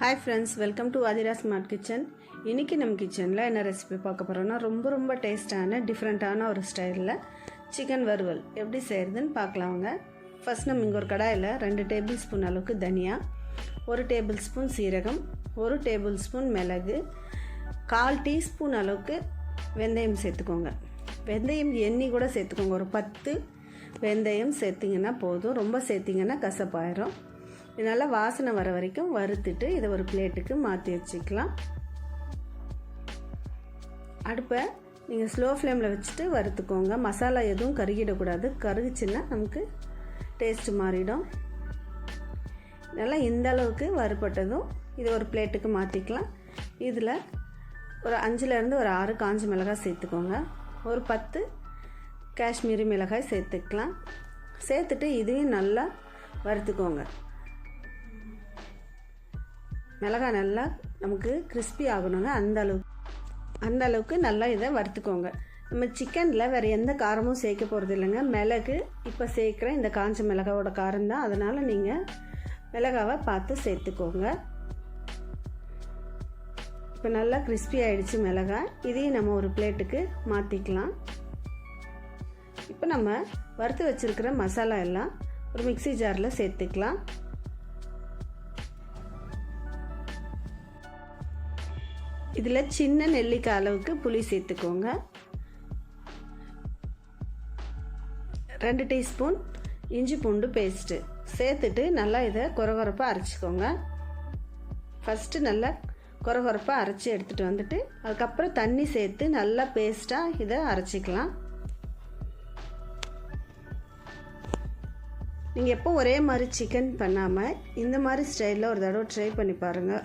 Hi friends welcome to Aathira smart kitchen இன்றைக்கி நம்ம கிச்சனில் என்ன ரெசிபி பார்க்க போகிறோன்னா ரொம்ப ரொம்ப டேஸ்ட்டான டிஃப்ரெண்ட்டான ஒரு ஸ்டைலில் சிக்கன் வறுவல். எப்படி செய்கிறதுன்னு பார்க்கலாங்க ஃபஸ்ட் நம்ம இங்கே ஒரு கடாயில் ரெண்டு டேபிள் ஸ்பூன் அளவுக்கு தனியா ஒரு டேபிள் ஸ்பூன் சீரகம் ஒரு டேபிள் ஸ்பூன் மிளகு கால் டீஸ்பூன் அளவுக்கு வெந்தயம் சேர்த்துக்கோங்க. வெந்தயம் எண்ணி கூட சேர்த்துக்கோங்க. ஒரு பத்து வெந்தயம் சேர்த்திங்கன்னா போதும். ரொம்ப சேர்த்திங்கன்னா கசப்பாயிரும். நல்லா வாசனை வர வரைக்கும் வறுத்துட்டு இதை ஒரு பிளேட்டுக்கு மாற்றி வச்சுக்கலாம். அடுப்பை நீங்கள் ஸ்லோ ஃப்ளேமில் வச்சுட்டு வறுத்துக்கோங்க. மசாலா எதுவும் கருகிடக்கூடாது. கருகுச்சுன்னா நமக்கு டேஸ்ட்டு மாறிடும். நல்லா இந்த அளவுக்கு வறுபட்டதும் இதை ஒரு பிளேட்டுக்கு மாற்றிக்கலாம் இதில் ஒரு அஞ்சுலேருந்து ஒரு ஆறு காஞ்ச மிளகாய் சேர்த்துக்கோங்க. ஒரு பத்து காஷ்மீரி மிளகாய் சேர்த்துக்கலாம். சேர்த்துட்டு இதையும் நல்லா வறுத்துக்கோங்க. மிளகாய் நல்லா நமக்கு கிறிஸ்பி ஆகணுங்க அந்த அளவுக்கு. அந்த அளவுக்கு நல்லா இதை வறுத்துக்கோங்க. நம்ம சிக்கனில் வேறு எந்த காரமும் சேர்க்க போகிறது இல்லைங்க. மிளகு இப்போ சேர்க்குற இந்த காஞ்ச மிளகாவோட காரம் தான். அதனால் நீங்கள் மிளகாவை பார்த்து சேர்த்துக்கோங்க. இப்போ நல்லா கிறிஸ்பி ஆகிடுச்சு மிளகாய் இதையும் நம்ம ஒரு பிளேட்டுக்கு மாற்றிக்கலாம் இப்போ நம்ம வறுத்து வச்சுருக்கிற மசாலா எல்லாம் ஒரு மிக்சி ஜாரில் சேர்த்துக்கலாம். இதில் சின்ன நெல்லிக்காய் அளவுக்கு புளி சேர்த்துக்கோங்க. ரெண்டு டீஸ்பூன் இஞ்சி பூண்டு பேஸ்ட்டு. சேர்த்துட்டு நல்லா இதை குறகுறப்பாக அரைச்சிக்கோங்க. ஃபஸ்ட்டு நல்லா குறகுறப்பாக அரைச்சி எடுத்துகிட்டு வந்துட்டு அதுக்கப்புறம் தண்ணி சேர்த்து நல்லா பேஸ்ட்டாக இதை அரைச்சிக்கலாம். நீங்கள் எப்போ ஒரே மாதிரி சிக்கன் பண்ணாமல் இந்த மாதிரி ஸ்டைலில் ஒரு தடவை ட்ரை பண்ணி பாருங்கள்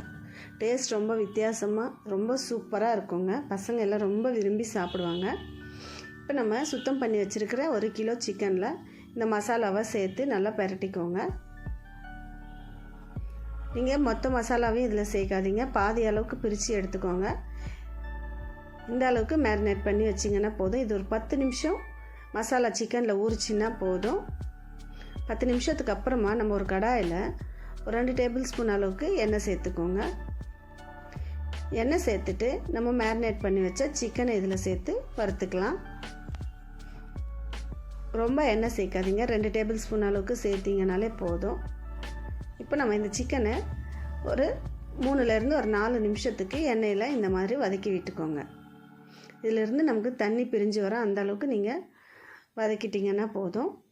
டேஸ்ட் ரொம்ப வித்தியாசமாக ரொம்ப சூப்பராக இருக்குங்க. பசங்க எல்லாம் ரொம்ப விரும்பி சாப்பிடுவாங்க. இப்போ நம்ம சுத்தம் பண்ணி வச்சுருக்கிற ஒரு கிலோ சிக்கனில் இந்த மசாலாவை சேர்த்து நல்லா பரட்டிக்கோங்க. நீங்கள் மொத்த மசாலாவையும் இதில் சேர்க்காதீங்க. பாதி அளவுக்கு பிரித்து எடுத்துக்கோங்க. இந்த அளவுக்கு மேரினேட் பண்ணி வச்சிங்கன்னா போதும். இது ஒரு பத்து நிமிஷம் மசாலா சிக்கனில் ஊறிச்சின்னா போதும். பத்து நிமிஷத்துக்கு அப்புறமா நம்ம ஒரு கடாயில் ஒரு ரெண்டு டேபிள் ஸ்பூன் அளவுக்கு எண்ணெய் சேர்த்துக்கோங்க. எண்ணெய் சேர்த்துட்டு நம்ம மேரினேட் பண்ணி வச்ச சிக்கனை இதில் சேர்த்து வறுத்துக்கலாம். ரொம்ப எண்ணெய் சேர்க்காதீங்க. ரெண்டு டேபிள் ஸ்பூன் அளவுக்கு சேர்த்திங்கனாலே போதும். இப்போ நம்ம இந்த சிக்கனை ஒரு மூணுலேருந்து ஒரு நாலு நிமிஷத்துக்கு எண்ணெயில் இந்த மாதிரி வதக்கி விட்டுக்கோங்க. இதிலிருந்து நமக்கு தண்ணி பிரிஞ்சு வர அந்த அளவுக்கு நீங்கள் வதக்கிட்டிங்கன்னா போதும்.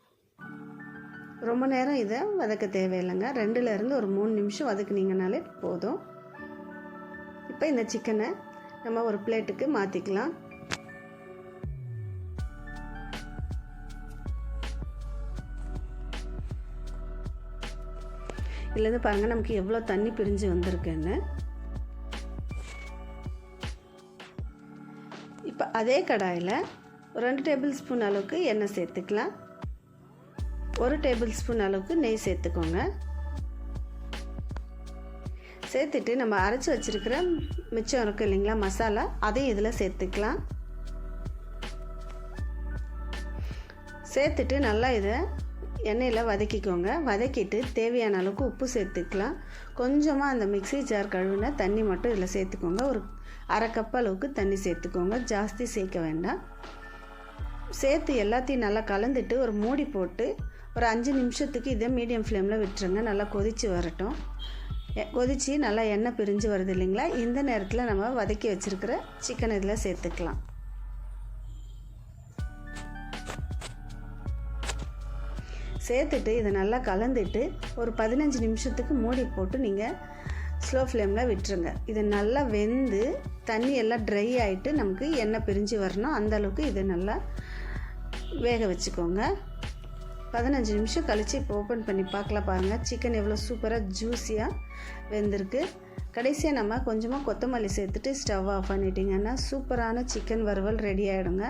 ரொம்ப நேரம் இதை வதக்க தேவையில்லைங்க. ரெண்டுலேருந்து ஒரு மூணு நிமிஷம் வதக்குனீங்கனாலே போதும். இப்போ இந்த சிக்கனை நம்ம ஒரு பிளேட்டுக்கு மாற்றிக்கலாம் இதுலேருந்து பாருங்கள் நமக்கு எவ்வளோ தண்ணி பிரிஞ்சு வந்திருக்குன்னு. இப்போ அதே கடாயில் ஒரு ரெண்டு டேபிள் ஸ்பூன் அளவுக்கு எண்ணெய் சேர்த்துக்கலாம். ஒரு டேபிள் ஸ்பூன் அளவுக்கு நெய் சேர்த்துக்கோங்க. சேர்த்துட்டு நம்ம அரைச்சி வச்சுருக்கிற மிச்சம் இருக்குது இல்லைங்களா மசாலா அதையும் இதில் சேர்த்துக்கலாம். சேர்த்துட்டு நல்லா இதை எண்ணெயில் வதக்கிக்கோங்க. வதக்கிட்டு தேவையான அளவுக்கு உப்பு சேர்த்துக்கலாம். கொஞ்சமாக அந்த மிக்சி ஜார் கழுவின தண்ணி மட்டும் இதில் சேர்த்துக்கோங்க. ஒரு அரை கப் அளவுக்கு தண்ணி சேர்த்துக்கோங்க. ஜாஸ்தி சேர்க்க வேண்டாம். சேர்த்து எல்லாத்தையும் நல்லா கலந்துட்டு ஒரு மூடி போட்டு ஒரு அஞ்சு நிமிஷத்துக்கு இதை மீடியம் ஃப்ளேமில் விட்டுருங்க. நல்லா கொதித்து வரட்டும். கொதித்து நல்லா எண்ணெய் பிரிஞ்சு வருது இல்லைங்களா? இந்த நேரத்தில் நம்ம வதக்கி வச்சுருக்கிற சிக்கன் இதில் சேர்த்துக்கலாம். சேர்த்துட்டு இதை நல்லா கலந்துட்டு ஒரு பதினஞ்சு நிமிஷத்துக்கு மூடி போட்டு நீங்கள் ஸ்லோ ஃப்ளேமில் விட்டுருங்க. இது நல்லா வெந்து தண்ணி எல்லாம் ட்ரை ஆகிட்டு நமக்கு எண்ணெய் பிரிஞ்சு வரணும். அந்தளவுக்கு இதை நல்லா வேக வச்சுக்கோங்க. பதினஞ்சு நிமிஷம் கழித்து இப்போ ஓப்பன் பண்ணி பார்க்கலாம் பாருங்கள் சிக்கன் எவ்வளோ சூப்பராக ஜூஸியாக வெந்திருக்கு. கடைசியாக நம்ம கொஞ்சமாக கொத்தமல்லி சேர்த்துட்டு ஸ்டவ் ஆஃப் பண்ணிட்டிங்கன்னா சூப்பரான சிக்கன் வறுவல் ரெடி ஆகிடுங்க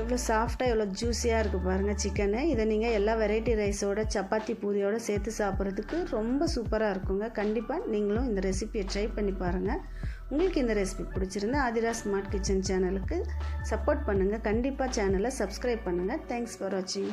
எவ்வளோ சாஃப்டாக எவ்வளோ ஜூஸியாக இருக்குது பாருங்கள் சிக்கனு இதை நீங்கள் எல்லா வெரைட்டி ரைஸோட சப்பாத்தி பூரியோடு சேர்த்து சாப்பிட்றதுக்கு ரொம்ப சூப்பராக இருக்குங்க. கண்டிப்பாக நீங்களும் இந்த ரெசிபியை ட்ரை பண்ணி பாருங்கள் உங்களுக்கு இந்த ரெசிபி பிடிச்சிருந்தா ஆதிரா ஸ்மார்ட் கிச்சன் சேனலுக்கு சப்போர்ட் பண்ணுங்கள் கண்டிப்பாக சேனலை சப்ஸ்கிரைப் பண்ணுங்கள் தேங்க்ஸ் ஃபார் வாட்சிங்